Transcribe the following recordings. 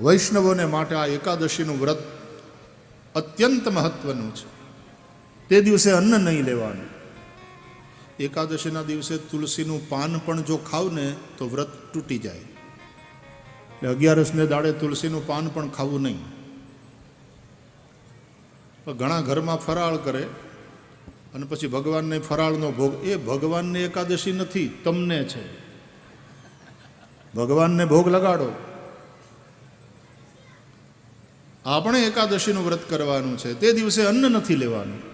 વૈષ્ણવોને માટે આ એકાદશીનું વ્રત અત્યંત મહત્વનું છે. તે દિવસે અન્ન નહીં લેવાનું. એકાદશીના દિવસે તુલસીનું પાન પણ જો ખાવ ને તો વ્રત તૂટી જાય. એટલે અગિયારસને દાડે તુલસીનું પાન પણ ખાવું નહીં. ઘણા ઘરમાં ફરાળ કરે અને પછી ભગવાનને ફરાળનો ભોગ, એ ભગવાનને એકાદશી નથી, તમને છે. ભગવાનને ભોગ લગાડો. આપણે એકાદશીનું વ્રત કરવાનું છે, તે દિવસે અન્ન નથી લેવાનું.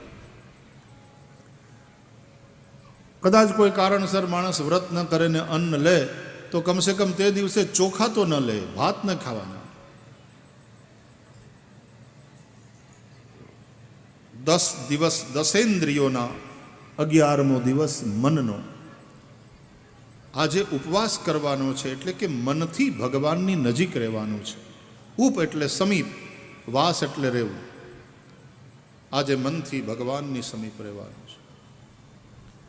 કદાચ કોઈ કારણસર માણસ વ્રત ન કરે ને અન્ન લે, તો કમસે કમ તે દિવસે ચોખા તો ન લે, ભાત ન ખાવાના. દસ દિવસ દસેન્દ્રિયોના અગિયારમો દિવસ મનનો. આજે ઉપવાસ કરવાનો છે, એટલે કે મનથી ભગવાનની નજીક રહેવાનું છે. ઉપ એટલે સમીપ. વાસ એટલે રહેવું. આજે મનથી ભગવાનની સમીપ રહેવાનું છે.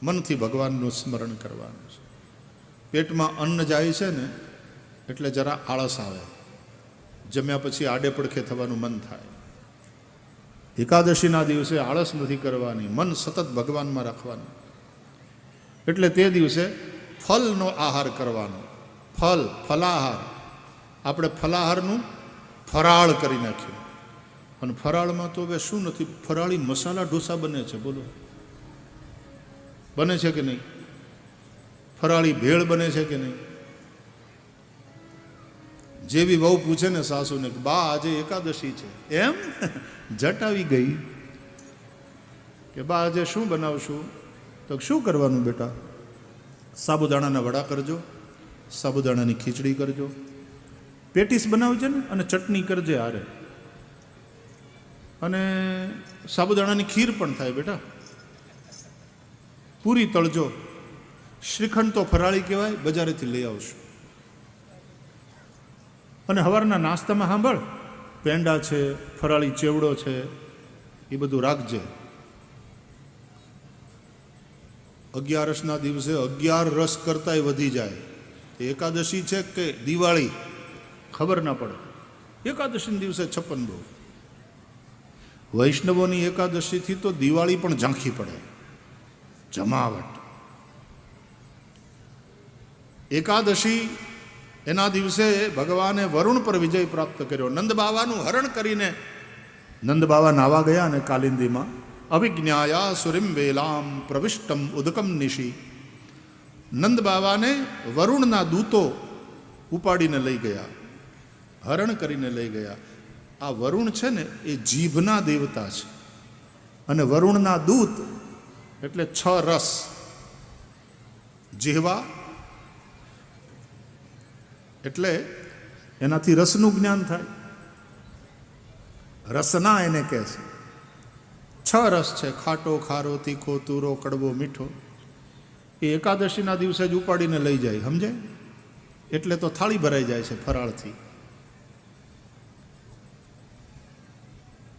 મનથી ભગવાનનું સ્મરણ કરવાનું છે. પેટમાં અન્ન જાય છે ને, એટલે જરા આળસ આવે. જમ્યા પછી આડે પડખે થવાનું મન થાય. એકાદશીના દિવસે આળસ નથી કરવાની, મન સતત ભગવાનમાં રાખવાનું. એટલે તે દિવસે ફલનો આહાર કરવાનો. ફલ, ફલાહાર. આપણે ફલાહારનું ફરાળ કરી નાખ્યું અને ફરાળમાં તો હવે શું નથી? ફરાળી મસાલા ઢોસા બને છે, બોલો. બને છે કે નહીં? ફરાળી ભેળ બને છે કે નહીં? જેવી વહુ પૂછે ને સાસુને બા, આજે એકાદશી છે. એમ જટ આવી ગઈ કે, બા, આજે શું બનાવશું? તો શું કરવાનું બેટા? સાબુદાણાના વડા કરજો, સાબુદાણાની ખીચડી કરજો. પેટીસ બનાવજે ને અને ચટણી કરજે હારે. અને સાબુદાણાની ખીર પણ થાય બેટા. પૂરી તળજો. શ્રીખંડ તો ફરાળી કહેવાય, બજારેથી લઈ આવશું. અને સવારના નાસ્તામાં સાંભળ, પેંડા છે, ફરાળી ચેવડો છે, એ બધું રાખજે. અગિયારસના દિવસે અગિયાર રસ કરતાંય વધી જાય. એકાદશી છે કે દિવાળી? ખબર ના પડે. એકાદશીના દિવસે છપ્પન ભોગ વૈષ્ણવોની એકાદશીથી તો દિવાળી પણ ઝાંખી પડે. જમાવટ. એકાદશી એના દિવસે ભગવાને વરુણ પર વિજય પ્રાપ્ત કર્યો. નંદ બાવાનું હરણ કરીને નંદ બાવા નાવા ગયા અને કાલિંદીમાં, અવિજ્ઞાયા સુરિમ વેલામ પ્રવિષ્ટમ ઉદકમ નિશી. નંદ બાવાને વરુણના દૂતો ઉપાડીને લઈ ગયા, હરણ કરીને લઈ ગયા. આ વરુણ છે ને, એ જીભના દેવતા છે. અને વરુણના દૂત એટલે છ રસ. જેવા એટલે એનાથી રસનું જ્ઞાન થાય. રસના એને કહે છે. છ રસ છે, ખાટો, ખારો, તીખો, તુરો, કડવો, મીઠો. એ એકાદશીના દિવસે જ ઉપાડીને લઈ જાય સમજાય એટલે તો થાળી ભરાઈ જાય છે ફરાળથી.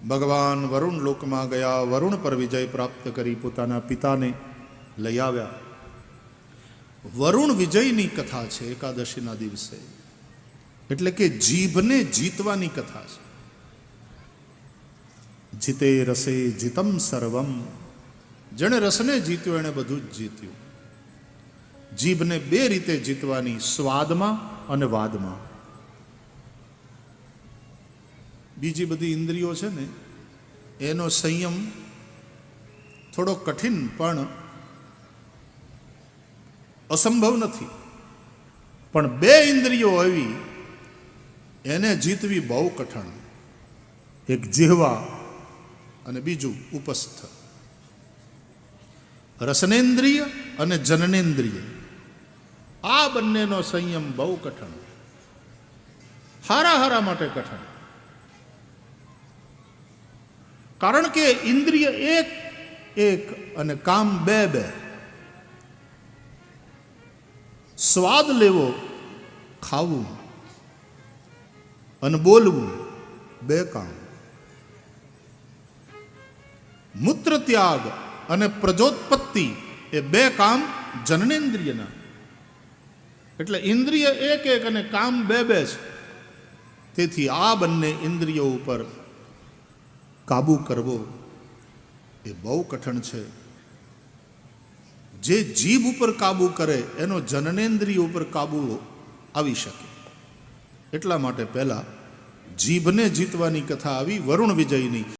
ભગવાન વરુણ લોકમાં ગયા, વરુણ પર વિજય પ્રાપ્ત કરી પોતાના પિતાને લઈ આવ્યા. વરુણ વિજયની કથા છે એકાદશીના દિવસે. એટલે કે જીભને જીતવાની કથા છે. જીતે રસે જીતમ સર્વમ. જેણે રસને જીત્યો, એણે બધું જ જીત્યું. જીભને બે રીતે જીતવાની સ્વાદમાં અને વાદમાં. બીજી બધી ઇન્દ્રિયો છે ને, એનો સંયમ થોડો કઠિન, પણ અસંભવ નથી. પણ બે ઇન્દ્રિયો આવી એને જીતવી બહુ કઠણ. એક જીહવા અને બીજું ઉપસ્થ. રસનેન્દ્રિય અને જનનેન્દ્રિય. આ બંનેનો સંયમ બહુ કઠણ. હારા હારા માટે કઠણ. કારણ કે ઇન્દ્રિય એક એક અને કામ બે બે. સ્વાદ લેવો, ખાવું અને બોલવું બે કામ. મૂત્ર ત્યાગ અને પ્રજોત્પત્તિ એ બે કામ જનનેન્દ્રિયના. એટલે ઇન્દ્રિય એક એક અને કામ બે બે છે. તેથી આ બંને ઇન્દ્રિયો ઉપર કાબૂ કરવો એ બહુ કઠણ છે. જે જીભ ઉપર કાબૂ કરે, એનો જનનેન્દ્રિય ઉપર કાબૂ આવી શકે. એટલા માટે પહેલા જીભને જીતવાની કથા આવી, વરુણ વિજયની.